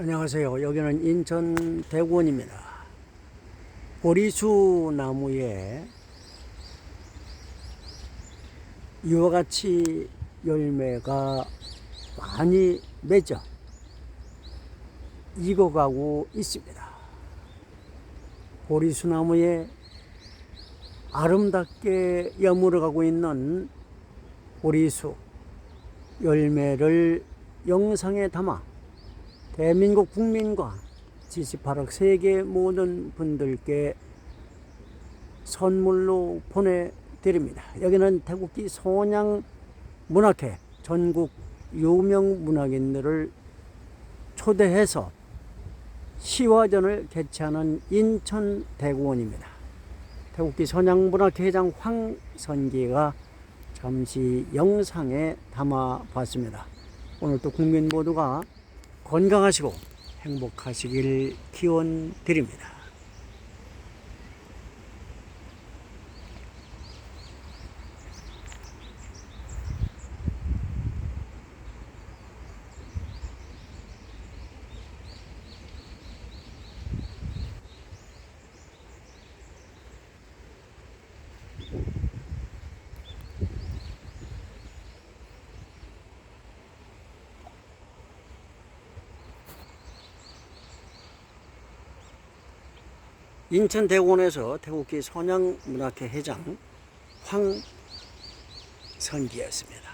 안녕하세요. 여기는 인천 대구원입니다. 보리수 나무에 이와 같이 열매가 많이 맺어 익어가고 있습니다. 보리수 나무에 아름답게 여물어가고 있는 보리수 열매를 영상에 담아 대한민국 국민과 78억 세계 모든 분들께 선물로 보내드립니다. 여기는 태국기 소냥 문학회 전국 유명 문학인들을 초대해서 시화전을 개최하는 인천 대구원입니다. 태국기 선양문학회 회장 황선기가 잠시 영상에 담아 봤습니다. 오늘도 국민 모두가 건강하시고 행복하시길 기원 드립니다. 인천 대공원에서 태국기 선양문학회 회장 황선기였습니다.